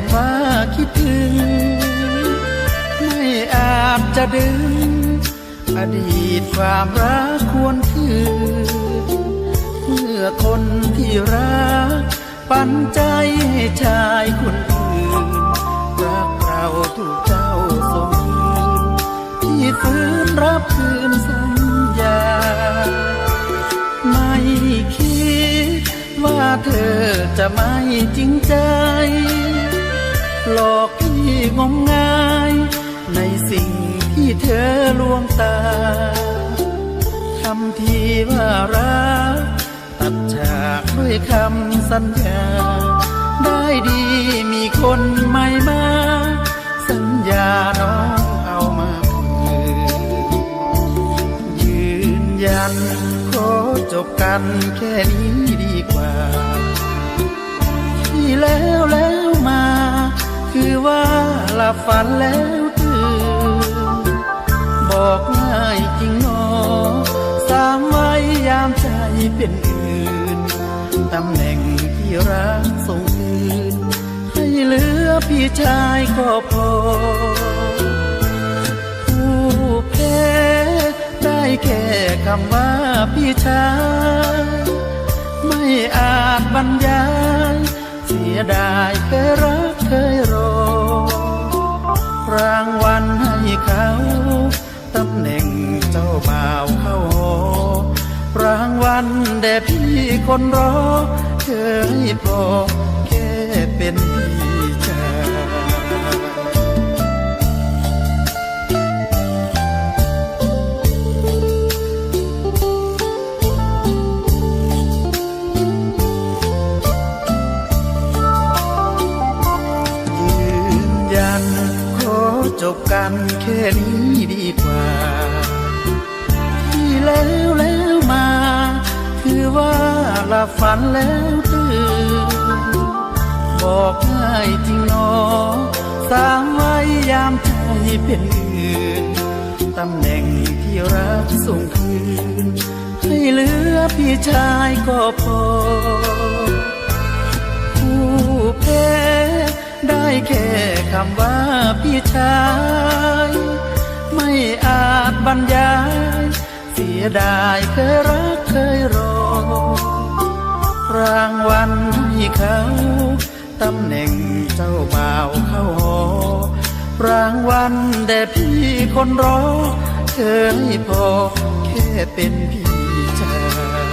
คำว่าคิดถึง ไม่อาจจะดึง อดีตความรักควรคืนเมื่อคนที่รัก ปันใจให้ชายคนอื่น รักเราถูกเจ้าส่งคืนที่ฟื้นรับคืนสัญญา ไม่คิดว่าเธอจะไม่จริงใจ หลอกพี่งมงาย ในสิ่งที่เธอลวงตาทำทีว่ารักตัดฉากด้วยคำสัญญา ได้ดีมีคนใหม่มา สัญญาน้องเอามาคืนยืนยันขอจบกันแค่นี้ดีกว่า ที่แล้วแล้ว บฝันแล้วตื่นบอกง่ายจริงหนอสามไว้ยามใจเป็นอื่นตำแหน่งที่รักส่งคืนให้เหลือพี่ชายก็พอ ผู้แพ้ได้แค่คำว่าพี่ชายไม่อาจบรรยายเสียดายเคยรักเคยรอ รางวัลให้เขาตำแหน่งเจ้าบ่าวเข้าหอรางวัลแด่พี่คนรอเคยพอแค่เป็นพี่ จบกันแค่นี้ดีกว่า ที่แล้วแล้วมา คือว่าหลับฝันแล้วตื่น บอกง่ายจริงนอสามไว้ยามใจเป็นอื่นตำแหน่งที่รักส่งคืน ให้เหลือพี่ชายก็พอผู้แพ้ได้แค่คำว่า พี่ชาย ไม่อาจบรรยาย เสียดายเคยรักเคยรอ รางวัลให้เขาตำแหน่งเจ้าบ่าวเข้าหอรางวัลแด่พี่คนรอเคยพอแค่เป็นพี่ชาย